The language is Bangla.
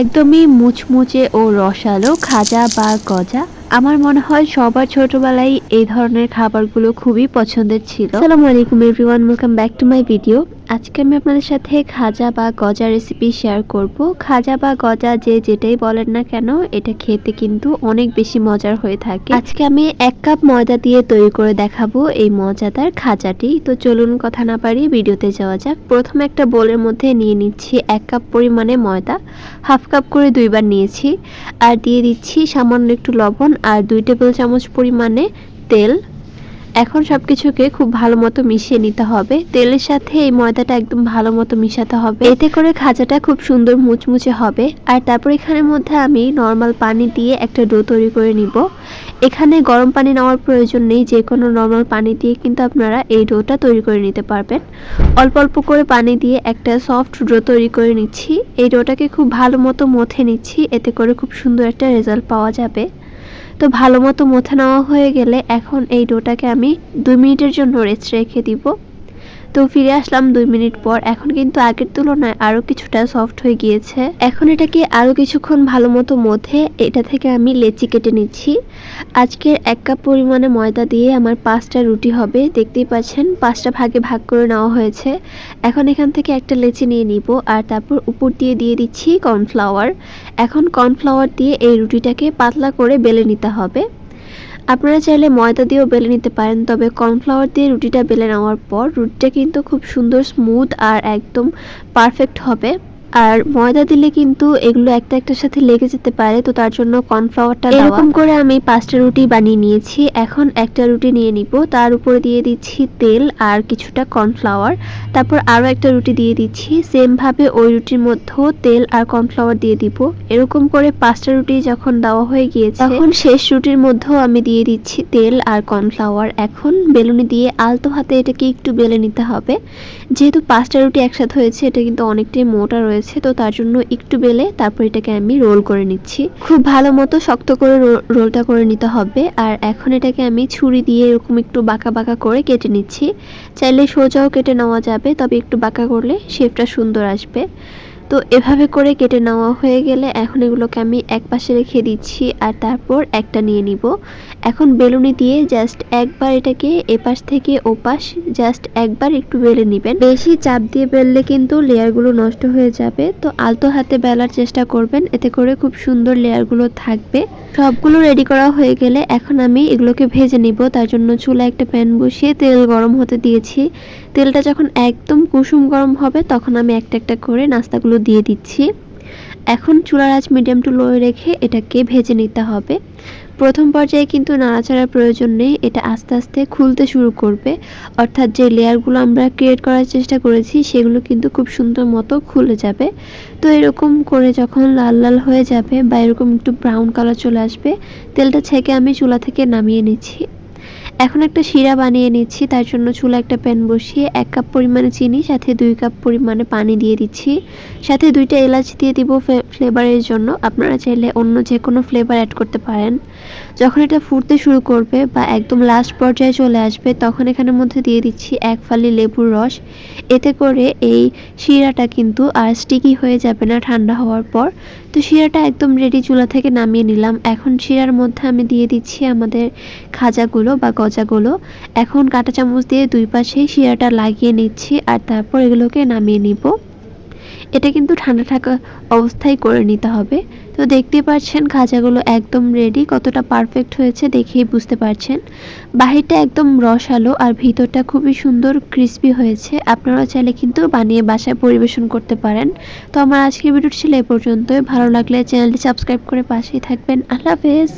একদমই মুচমুচে ও রসালো খাজা বা গজা। আমার মনে হয় সবার ছোটবেলায় এই ধরনের খাবারগুলো খুবই পছন্দের ছিল। আসসালামু আলাইকুম everyone welcome back to my video আজকে আমি আপনাদের সাথে খাজা বা গজা রেসিপি শেয়ার করব। খাজা বা গজা যে যেটাই বলেন না কেন, এটা খেতে কিন্তু অনেক বেশি মজার হয়ে থাকে। আজকে আমি এক কাপ ময়দা দিয়ে তৈরি করে দেখাবো এই মজাদার খাজাটি। তো চলুন কথা না পারি ভিডিওতে যাওয়া যাক। প্রথমে একটা বোলের মধ্যে নিয়ে নিচ্ছি এক কাপ পরিমাণে ময়দা। হাফ কাপ করে দুইবার নিয়েছি। আর দিয়ে দিচ্ছি সামান্য একটু লবণ আর দুই টেবিল চামচ পরিমাণে তেল। এখন সব কিছুকে খুব ভালো মতো মিশিয়ে নিতে হবে। তেলের সাথে এই ময়দাটা একদম ভালো মতো মিশাতে হবে। এতে করে খাজাটা খুব সুন্দর মুচমুচে হবে। আর তারপর এখানের মধ্যে আমি নর্মাল পানি দিয়ে একটা ডো তৈরি করে নিব। এখানে গরম পানি নেওয়ার প্রয়োজন নেই। যে কোনো নর্মাল পানি দিয়ে কিন্তু আপনারা এই ডোটা তৈরি করে নিতে পারবেন। অল্প অল্প করে পানি দিয়ে একটা সফট ডো তৈরি করে নিচ্ছি। এই ডোটাকে খুব ভালো মতো মথে নিচ্ছি। এতে করে খুব সুন্দর একটা রেজাল্ট পাওয়া যাবে। তো ভালো মতো মোথা নেওয়া হয়ে গেলে এখন এই ডোটাকে আমি দুই মিনিটের জন্য রেস্ট রেখে দিব। তো ফিরে আসলাম দুই মিনিট পর। এখন কিন্তু আগের তুলনায় আরও কিছুটা সফট হয়ে গিয়েছে। এখন এটাকে আরও কিছুক্ষণ ভালো মতো মধ্যে এটা থেকে আমি লেচি কেটে নিচ্ছি। আজকের এক কাপ পরিমাণে ময়দা দিয়ে আমার পাঁচটা রুটি হবে। দেখতেই পাচ্ছেন, পাঁচটা ভাগে ভাগ করে নেওয়া হয়েছে। এখন এখান থেকে একটা লেচি নিয়ে নিব আর তারপর উপর দিয়ে দিয়ে দিচ্ছি কর্নফ্লাওয়ার এখন কর্নফ্লাওয়ার দিয়ে এই রুটিটাকে পাতলা করে বেলে নিতে হবে। আপনারা চাইলে ময়দা দিয়েও বেলে নিতে পারেন, তবে কর্নফ্লাওয়ার দিয়ে রুটিটা বেলে নেওয়ার পর রুটিটা কিন্তু খুব সুন্দর স্মুথ আর একদম পারফেক্ট হবে। আর ময়দা দিলে কিন্তু এগুলো একটা একটার সাথে লেগে যেতে পারে তো তার জন্য কর্নফ্লাওয়ারটা এরকম করে আমি পাঁচটা রুটি বানিয়ে নিয়েছি এখন একটা রুটি নিয়ে নিব তার উপরে দিয়ে দিচ্ছি তেল আর কিছুটা কর্নফ্লাওয়ার তারপর আরও একটা রুটি দিয়ে দিচ্ছি সেমভাবে ওই রুটির মধ্যেও তেল আর কর্নফ্লাওয়ার দিয়ে দিব। এরকম করে পাঁচটা রুটি যখন দেওয়া হয়ে গিয়েছে তখন শেষ রুটির মধ্যেও আমি দিয়ে দিচ্ছি তেল আর কর্নফ্লাওয়ার। এখন বেলুনি দিয়ে আলতো হাতে এটাকে একটু বেলে নিতে হবে। যেহেতু পাঁচটা রুটি একসাথে হয়েছে এটা কিন্তু অনেকটাই মোটা রয়েছে তো তার জন্য একটু বেলে তারপর এটাকে আমি রোল করে নিচ্ছি। খুব ভালো মতো শক্ত করে রোলটা করে নিতে হবে। আর এখন এটাকে আমি ছুরি দিয়ে এরকম একটু বাঁকা বাঁকা করে কেটে নিচ্ছি। চাইলে সোজাও কেটে নেওয়া যাবে, তবে একটু বাঁকা করলে শেপটা সুন্দর আসবে। তো এভাবে করে কেটে নেওয়া হয়ে গেলে এখন এগুলোকে আমি এক পাশে রেখে দিচ্ছি, আর তারপর একটা নিয়ে নিব। এখন বেলুনি দিয়ে জাস্ট একবার এটাকে এপাশ থেকে ওপাশ জাস্ট একবার একটু বেলে নেবেন। বেশি চাপ দিয়ে বেললে কিন্তু লেয়ারগুলো নষ্ট হয়ে যাবে। তো আলতো হাতে বেলার চেষ্টা করবেন, এতে করে খুব সুন্দর লেয়ারগুলো থাকবে। সবগুলো রেডি করা হয়ে গেলে এখন আমি এগুলোকে ভেজে নিব। তার জন্য চুলা একটা প্যান বসিয়ে তেল গরম হতে দিয়েছি। তেলটা যখন একদম কুসুম গরম হবে, তখন আমি একটা একটা করে নাস্তাগুলো দিয়ে দিচ্ছি। এখন চুলার আঁচ মিডিয়াম টু লো রেখে এটাকে ভেজে নিতে হবে। প্রথম পর্যায়ে কিন্তু নাড়াচাড়ার প্রয়োজন নেই, এটা আস্তে আস্তে খুলতে শুরু করবে। অর্থাৎ যে লেয়ারগুলো আমরা ক্রিয়েট করার চেষ্টা করেছি, সেগুলো কিন্তু খুব সুন্দর মতো খুলে যাবে। তো এরকম করে যখন লাল লাল হয়ে যাবে বা এরকম একটু ব্রাউন কালার চলে আসবে, তেলটা ছেঁকে আমি চুলা থেকে নামিয়ে নিচ্ছি। এখন একটা শিরা বানিয়ে নিচ্ছি, তার জন্য চুলা একটা প্যান বসিয়ে এক কাপ পরিমাণে চিনি, সাথে দুই কাপ পরিমাণে পানি দিয়ে দিচ্ছি। সাথে দুইটা এলাচ দিয়ে দিব ফ্লেভারের জন্য। আপনারা চাইলে অন্য যে কোনো ফ্লেভার অ্যাড করতে পারেন। যখন এটা ফুটতে শুরু করবে বা একদম লাস্ট পর্যায়ে চলে আসবে, তখন এখানের মধ্যে দিয়ে দিচ্ছি এক ফালি লেবুর রস। এতে করে এই শিরাটা কিন্তু আর স্টিকি হয়ে যাবে না ঠান্ডা হওয়ার পর। তো শিরাটা একদম রেডি চুলা থেকে নামিয়ে নিলাম। এখন শিরার মধ্যে আমি দিয়ে দিচ্ছি আমাদের খাজাগুলো বা গজাগুলো এখন কাঁটা চামচ দিয়ে দুই পাশেই শিরাটা লাগিয়ে নিচ্ছি আর তারপর এগুলোকে নামিয়ে নিব। এটা কিন্তু ঠান্ডা থাকা অবস্থায় করে নিতে হবে। তো দেখতে পাচ্ছেন খাজাগুলো একদম রেডি কতটা পারফেক্ট হয়েছে দেখেই বুঝতে পারছেন। বাহিরটা একদম রসালো আর ভিতরটা খুবই সুন্দর ক্রিস্পি হয়েছে। আপনারা চাইলে কিন্তু বানিয়ে বাসায় পরিবেশন করতে পারেন। তো আমার আজকের ভিডিওটি ছিল এ পর্যন্তই। ভালো লাগলে চ্যানেলটি সাবস্ক্রাইব করে পাশেই থাকবেন। আল্লাহ হাফেজ।